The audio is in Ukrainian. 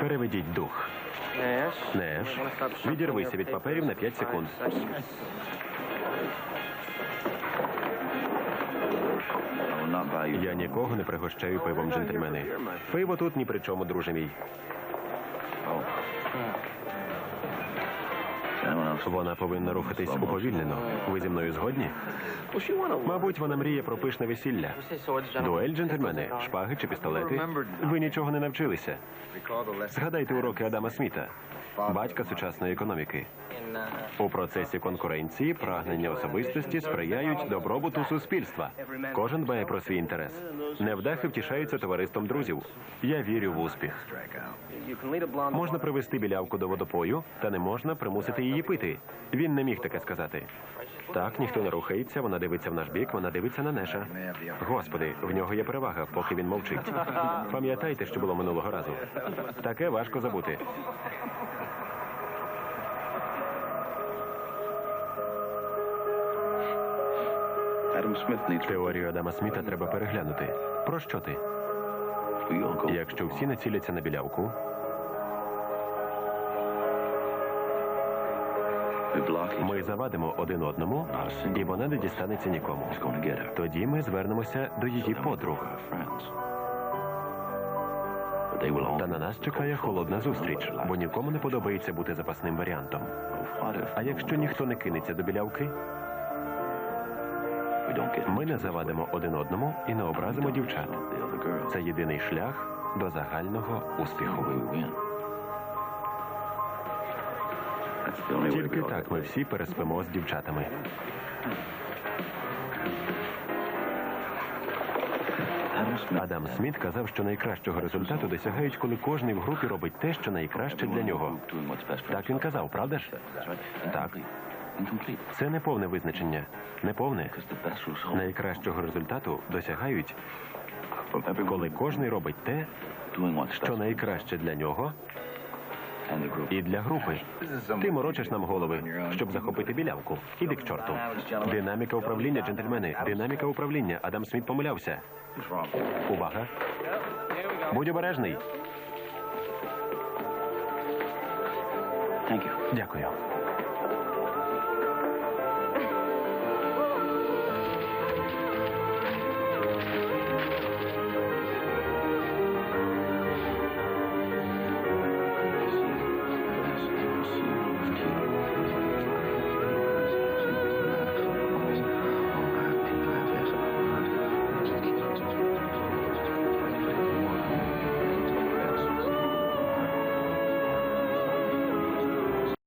Переведіть дух. Неш, відірвися від паперів на 5 секунд. Я нікого не пригощаю пивом, джентльмени. Пиво тут ні при чому, друже мій. Вона повинна рухатись уповільнено. Ви зі мною згодні? Мабуть, вона мріє про пишне весілля. Дуель, джентльмени, шпаги чи пістолети. Ви нічого не навчилися. Згадайте уроки Адама Сміта, батька сучасної економіки. У процесі конкуренції прагнення особистості сприяють добробуту суспільства. Кожен дбає про свій інтерес. Невдахи втішаються товариством друзів. Я вірю в успіх. Можна привести білявку до водопою, та не можна примусити її пити. Він не міг таке сказати. Так, ніхто не рухається, вона дивиться в наш бік, вона дивиться на Неша. Господи, в нього є перевага, поки він мовчить. Пам'ятайте, що було минулого разу. Таке важко забути. Теорію Адама Сміта треба переглянути. Про що ти? Якщо всі націляться на білявку, ми завадимо один одному, і вона не дістанеться нікому. Тоді ми звернемося до її подруг. Та на нас чекає холодна зустріч, бо нікому не подобається бути запасним варіантом. А якщо ніхто не кинеться до білявки, ми не завадимо один одному і не образимо дівчат. Це єдиний шлях до загального успіху. Тільки так ми всі переспимо з дівчатами. Адам Сміт казав, що найкращого результату досягають, коли кожний в групі робить те, що найкраще для нього. Так він казав, правда ж? Так. Це не повне визначення. Не повне. Найкращого результату досягають, коли кожний робить те, що найкраще для нього і для групи. Ти морочиш нам голови, щоб захопити білявку. Іди к чорту. Динаміка управління, джентльмени. Динаміка управління. Адам Сміт помилявся. Увага. Будь обережний. Дякую.